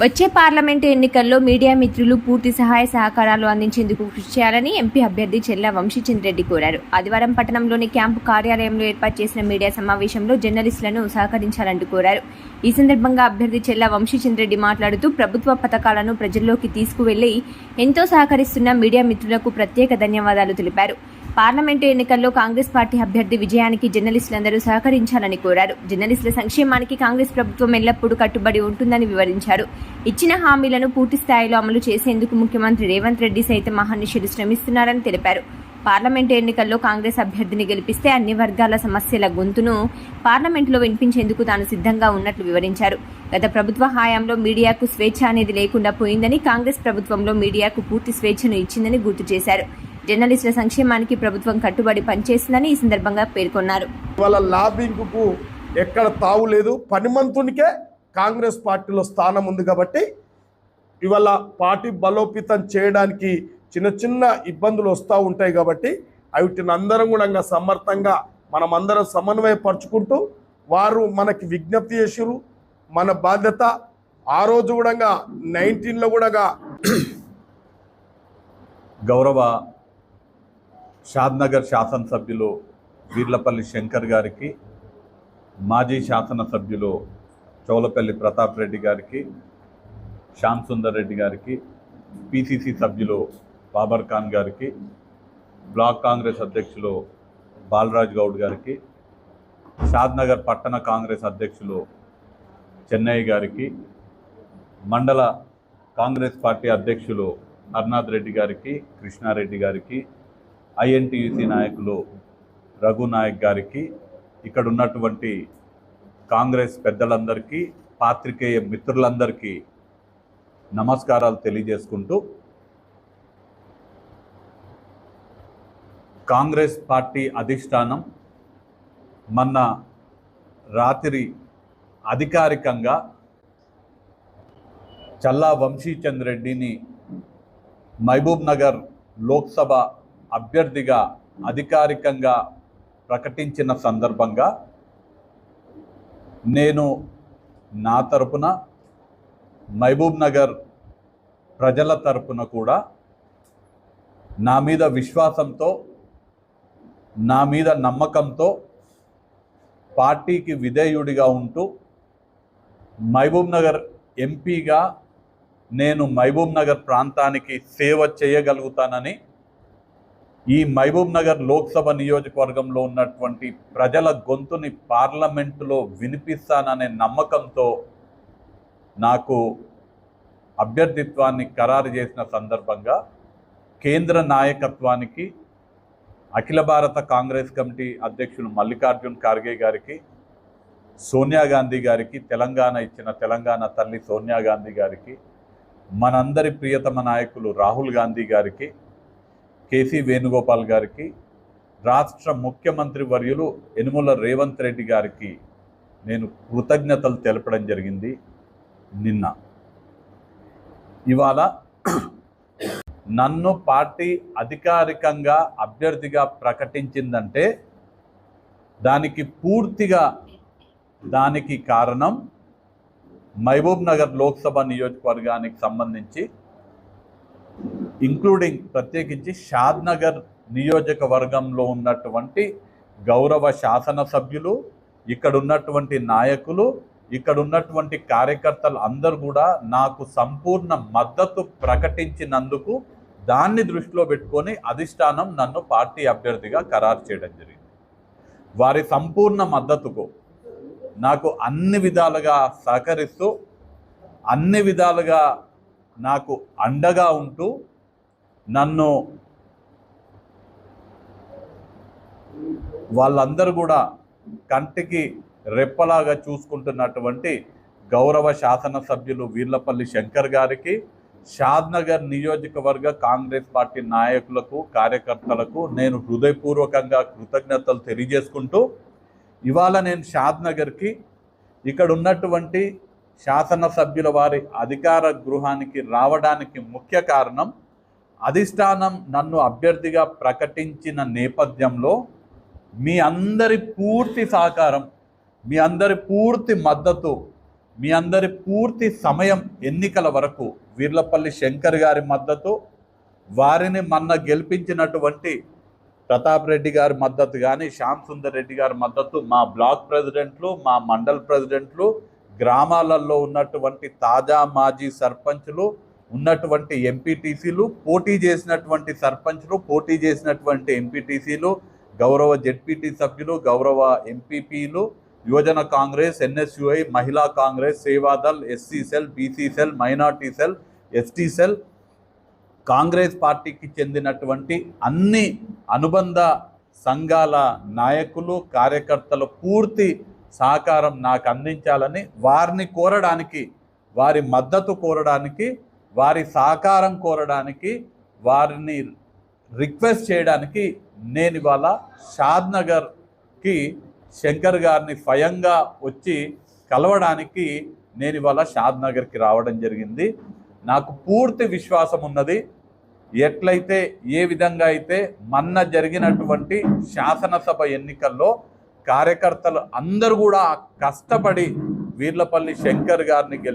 వచ్చే పార్లమెంటు ఎన్నికల్లో మీడియా మిత్రులు పూర్తి సహాయ సహకారాలు అందించేందుకు కృషి చేయాలని ఎంపీ అభ్యర్థి చెల్ల వంశీచంద్రెడ్డి కోరారు. ఆదివారం పట్టణంలోని క్యాంపు కార్యాలయంలో ఏర్పాటు చేసిన మీడియా సమావేశంలో జర్నలిస్టులను సహకరించాలంటూ కోరారు. ఈ సందర్భంగా అభ్యర్థి చెల్ల వంశీచంద్రెడ్డి మాట్లాడుతూ ప్రభుత్వ పథకాలను ప్రజల్లోకి తీసుకువెళ్ళి ఎంతో సహకరిస్తున్న మీడియా మిత్రులకు ప్రత్యేక ధన్యవాదాలు తెలిపారు. పార్లమెంటు ఎన్నికల్లో కాంగ్రెస్ పార్టీ అభ్యర్థి విజయానికి జర్నలిస్టులందరూ సహకరించాలని కోరారు. జర్నలిస్టుల సంక్షేమానికి కాంగ్రెస్ ప్రభుత్వం ఎల్లప్పుడూ కట్టుబడి ఉంటుందని వివరించారు. ఇచ్చిన హామీలను పూర్తి స్థాయిలో అమలు చేసేందుకు ముఖ్యమంత్రి రేవంత్ రెడ్డి సైతం అహర్నిశలు శ్రమిస్తున్నారని తెలిపారు. పార్లమెంటు ఎన్నికల్లో కాంగ్రెస్ అభ్యర్థిని గెలిపిస్తే అన్ని వర్గాల సమస్యల గొంతును పార్లమెంటులో వినిపించేందుకు తాను సిద్ధంగా ఉన్నట్లు వివరించారు. గత ప్రభుత్వ హయాంలో మీడియాకు స్వేచ్ఛ అనేది లేకుండా పోయిందని కాంగ్రెస్ ప్రభుత్వంలో మీడియాకు పూర్తి స్వేచ్ఛను ఇచ్చిందని గుర్తు చేశారు. జర్నలిస్టుల సంక్షేమానికి ప్రభుత్వం కట్టుబడి పనిచేస్తుందని ఈ సందర్భంగా పేర్కొన్నారు. వాళ్ళ లాబింగ్కు ఎక్కడ తావు లేదు. పనిమంతునికే కాంగ్రెస్ పార్టీలో స్థానం ఉంది కాబట్టి ఇవాళ పార్టీ బలోపేతం చేయడానికి చిన్న చిన్న ఇబ్బందులు వస్తూ ఉంటాయి కాబట్టి వీటిని అందరం కూడా సమర్థంగా మనమందరం సమన్వయపరుచుకుంటూ వారు మనకి విజ్ఞప్తి చేసిరు మన బాధ్యత ఆ రోజు కూడా నైన్టీన్లో కూడా గౌరవ షాద్నగర్ శాసనసభ్యులు వీర్లపల్లి శంకర్ గారికి మాజీ శాసనసభ్యులు చౌలపల్లి ప్రతాప్ రెడ్డి గారికి శ్యామ్ సుందర్ రెడ్డి గారికి పిసిసి సభ్యులు బాబర్ ఖాన్ గారికి బ్లాక్ కాంగ్రెస్ అధ్యక్షులు బాలరాజ్ గౌడ్ గారికి షాద్నగర్ పట్టణ కాంగ్రెస్ అధ్యక్షులు చెన్నయ్య గారికి మండల కాంగ్రెస్ పార్టీ అధ్యక్షులు అర్నాథ్ రెడ్డి గారికి కృష్ణారెడ్డి గారికి ఐఎన్టీయూసీ నాయకులు రఘునాయక్ గారికి ఇక్కడ ఉన్నటువంటి కాంగ్రెస్ పెద్దలందరికీ పాత్రికేయ మిత్రులందరికీ నమస్కారాలు తెలియజేసుకుంటూ కాంగ్రెస్ పార్టీ అధిష్టానం మొన్న రాత్రి అధికారికంగా చల్లా వంశీచంద్రెడ్డిని మహబూబ్ నగర్ లోక్సభ అభ్యర్థిగా అధికారికంగా ప్రకటించిన సందర్భంగా నేను నా తరపున మహబూబ్ నగర్ ప్రజల తరపున కూడా నా మీద విశ్వాసంతో నా మీద నమ్మకంతో పార్టీకి విధేయుడిగా ఉంటూ మహబూబ్ నగర్ ఎంపీగా నేను మహబూబ్ నగర్ ప్రాంతానికి సేవ చేయగలుగుతానని ఈ మహబూబ్ నగర్ లోక్సభ నియోజకవర్గంలో ఉన్నటువంటి ప్రజల గొంతుని పార్లమెంటులో వినిపిస్తాననే నమ్మకంతో నాకు అభ్యర్థిత్వాన్ని ఖరారు చేసిన సందర్భంగా కేంద్ర నాయకత్వానికి అఖిల భారత కాంగ్రెస్ కమిటీ అధ్యక్షులు మల్లికార్జున్ ఖార్గే గారికి సోనియా గాంధీ గారికి తెలంగాణ ఇచ్చిన తెలంగాణ తల్లి సోనియా గాంధీ గారికి మనందరి ప్రియతమ నాయకులు రాహుల్ గాంధీ గారికి కేసీ వేణుగోపాల్ గారికి రాష్ట్ర ముఖ్యమంత్రి వర్యులు యనుమల రేవంత్ రెడ్డి గారికి నేను కృతజ్ఞతలు తెలపడం జరిగింది నిన్న. ఇవాళ నన్ను పార్టీ అధికారికంగా అభ్యర్థిగా ప్రకటించిందంటే దానికి పూర్తిగా దానికి కారణం మహబూబ్ నగర్ లోక్సభ నియోజకవర్గానికి సంబంధించి ఇంక్లూడింగ్ ప్రత్యేకించి షాద్ నగర్ నియోజకవర్గంలో ఉన్నటువంటి గౌరవ శాసనసభ్యులు ఇక్కడ ఉన్నటువంటి నాయకులు ఇక్కడ ఉన్నటువంటి కార్యకర్తలు అందరూ కూడా నాకు సంపూర్ణ మద్దతు ప్రకటించినందుకు దాన్ని దృష్టిలో పెట్టుకొని అధిష్టానం నన్ను పార్టీ అభ్యర్థిగా ఖరారు చేయడం జరిగింది. వారి సంపూర్ణ మద్దతుకు నాకు అన్ని విధాలుగా సహకరిస్తూ అన్ని విధాలుగా నాకు అండగా ఉంటూ నన్ను వాళ్ళందరూ కూడా కంటికి రెప్పలాగా చూసుకుంటున్నటువంటి గౌరవ శాసనసభ్యులు వీర్లపల్లి శంకర్ గారికి షాద్నగర్ నియోజకవర్గ కాంగ్రెస్ పార్టీ నాయకులకు కార్యకర్తలకు నేను హృదయపూర్వకంగా కృతజ్ఞతలు తెలియజేసుకుంటూ ఇవాళ నేను షాద్నగర్కి ఇక్కడ ఉన్నటువంటి శాసనసభ్యుల వారి అధికార గృహానికి రావడానికి ముఖ్య కారణం అధిష్టానం నన్ను అభ్యర్థిగా ప్రకటించిన నేపథ్యంలో మీ అందరి పూర్తి సహకారం మీ అందరి పూర్తి మద్దతు మీ అందరి పూర్తి సమయం ఎన్నికల వరకు వీర్లపల్లి శంకర్ గారి మద్దతు వారిని మొన్న గెలిపించినటువంటి ప్రతాప్ రెడ్డి గారి మద్దతు కానీ శ్యామ్ సుందర్ రెడ్డి గారి మద్దతు మా బ్లాక్ ప్రెసిడెంట్లు మా మండల్ ప్రెసిడెంట్లు గ్రామాలలో ఉన్నటువంటి తాజా మాజీ సర్పంచ్లు ఉన్నటువంటి ఎంపీటీసీలు పోటీ చేసినటువంటి సర్పంచ్లు పోటీ చేసినటువంటి ఎంపీటీసీలు గౌరవ జెడ్పీటీ సభ్యులు గౌరవ ఎంపీపీలు యువజన కాంగ్రెస్ ఎన్ఎస్యుఐ మహిళా Congress Sevadal SC cell BC cell minority cell ST cell Congress పార్టీకి చెందినటువంటి అన్ని అనుబంధ సంఘాల నాయకులు కార్యకర్తల పూర్తి సహకారం నాకు అందించాలని వారిని కోరడానికి వారి మద్దతు కోరడానికి వారి సహకారం కోరడానికి వారిని రిక్వెస్ట్ చేయడానికి నేను ఇవాళ షాద్ నగర్కి శంకర్ గారిని స్వయంగా వచ్చి కలవడానికి నేను ఇవాళ షాద్నగర్కి రావడం జరిగింది. నాకు పూర్తి విశ్వాసం ఉన్నది. ఎట్లయితే ఏ విధంగా అయితే మొన్న జరిగినటువంటి శాసనసభ ఎన్నికల్లో కార్యకర్తలు అందరూ కూడా కష్టపడి వీర్లపల్లి శంకర్ గారిని గెలిపి